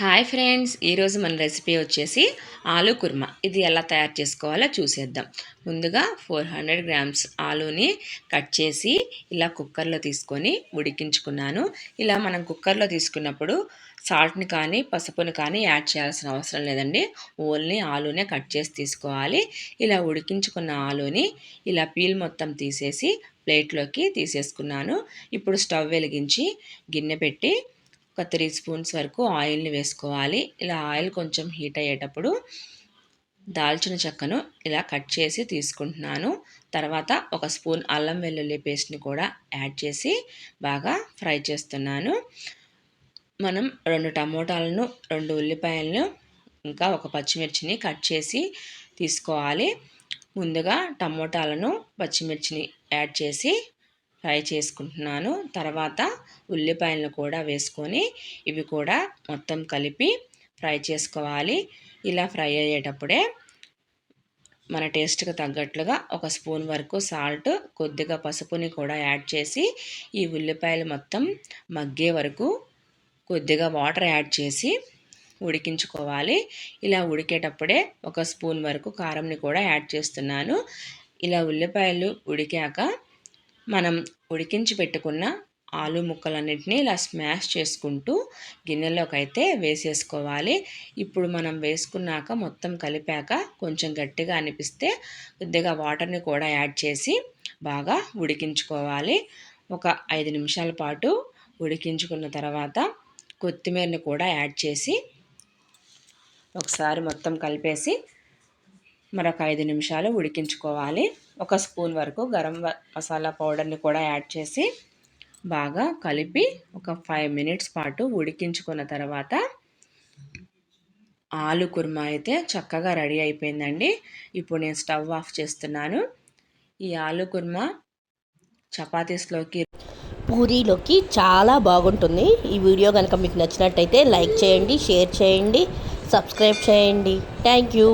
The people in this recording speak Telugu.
హాయ్ ఫ్రెండ్స్ ఈరోజు మన రెసిపీ వచ్చేసి ఆలు కుర్మా. ఇది ఎలా తయారు చేసుకోవాలో చూసేద్దాం. ముందుగా ఫోర్ హండ్రెడ్ గ్రామ్స్ ఆలుని కట్ చేసి ఇలా కుక్కర్లో తీసుకొని ఉడికించుకున్నాను. ఇలా మనం కుక్కర్లో తీసుకున్నప్పుడు సాల్ట్ని కానీ పసుపుని కానీ యాడ్ చేయాల్సిన అవసరం లేదండి. ఓన్లీ ఆలునే కట్ చేసి తీసుకోవాలి. ఇలా ఉడికించుకున్న ఆలుని ఇలా పీల్ మొత్తం తీసేసి ప్లేట్లోకి తీసేసుకున్నాను. ఇప్పుడు స్టవ్ వెలిగించి గిన్నె పెట్టి ఒక త్రీ స్పూన్స్ వరకు ఆయిల్ని వేసుకోవాలి. ఇలా ఆయిల్ కొంచెం హీట్ అయ్యేటప్పుడు దాల్చిన చెక్కను ఇలా కట్ చేసి తీసుకుంటున్నాను. తర్వాత ఒక స్పూన్ అల్లం వెల్లుల్లి పేస్ట్ని కూడా యాడ్ చేసి బాగా ఫ్రై చేస్తున్నాను. మనం రెండు టమోటాలను రెండు ఉల్లిపాయలను ఇంకా ఒక పచ్చిమిర్చిని కట్ చేసి తీసుకోవాలి. ముందుగా టమోటాలను పచ్చిమిర్చిని యాడ్ చేసి ఫ్రై చేసుకుంటున్నాను. తర్వాత ఉల్లిపాయలను కూడా వేసుకొని ఇవి కూడా మొత్తం కలిపి ఫ్రై చేసుకోవాలి. ఇలా ఫ్రై అయ్యేటప్పుడే మన టేస్ట్కి తగ్గట్లుగా ఒక స్పూన్ వరకు సాల్ట్ కొద్దిగా పసుపుని కూడా యాడ్ చేసి ఈ ఉల్లిపాయలు మొత్తం మగ్గే వరకు కొద్దిగా వాటర్ యాడ్ చేసి ఉడికించుకోవాలి. ఇలా ఉడికేటప్పుడే ఒక స్పూన్ వరకు కారంని కూడా యాడ్ చేస్తున్నాను. ఇలా ఉల్లిపాయలు ఉడికాక మనం ఉడికించి పెట్టుకున్న ఆలు ముక్కలన్నింటినీ ఇలా స్మాష్ చేసుకుంటూ గిన్నెలోకి అయితే వేసేసుకోవాలి. ఇప్పుడు మనం వేసుకున్నాక మొత్తం కలిపాక కొంచెం గట్టిగా అనిపిస్తే కొద్దిగా వాటర్ని కూడా యాడ్ చేసి బాగా ఉడికించుకోవాలి. ఒక ఐదు నిమిషాల పాటు ఉడికించుకున్న తర్వాత కొత్తిమీరని కూడా యాడ్ చేసి ఒకసారి మొత్తం కలిపేసి మరొక ఐదు నిమిషాలు ఉడికించుకోవాలి. ఒక స్పూన్ వరకు గరం మసాలా పౌడర్ని కూడా యాడ్ చేసి బాగా కలిపి ఒక ఫైవ్ మినిట్స్ పాటు ఉడికించుకున్న తర్వాత ఆలు కుర్మా అయితే చక్కగా రెడీ అయిపోయిందండి. ఇప్పుడు నేను స్టవ్ ఆఫ్ చేస్తున్నాను. ఈ ఆలు కుర్మా చపాతీస్లోకి పూరీలోకి చాలా బాగుంటుంది. ఈ వీడియో కనుక మీకు నచ్చినట్టయితే లైక్ చేయండి షేర్ చేయండి సబ్స్క్రైబ్ చేయండి. Thank you.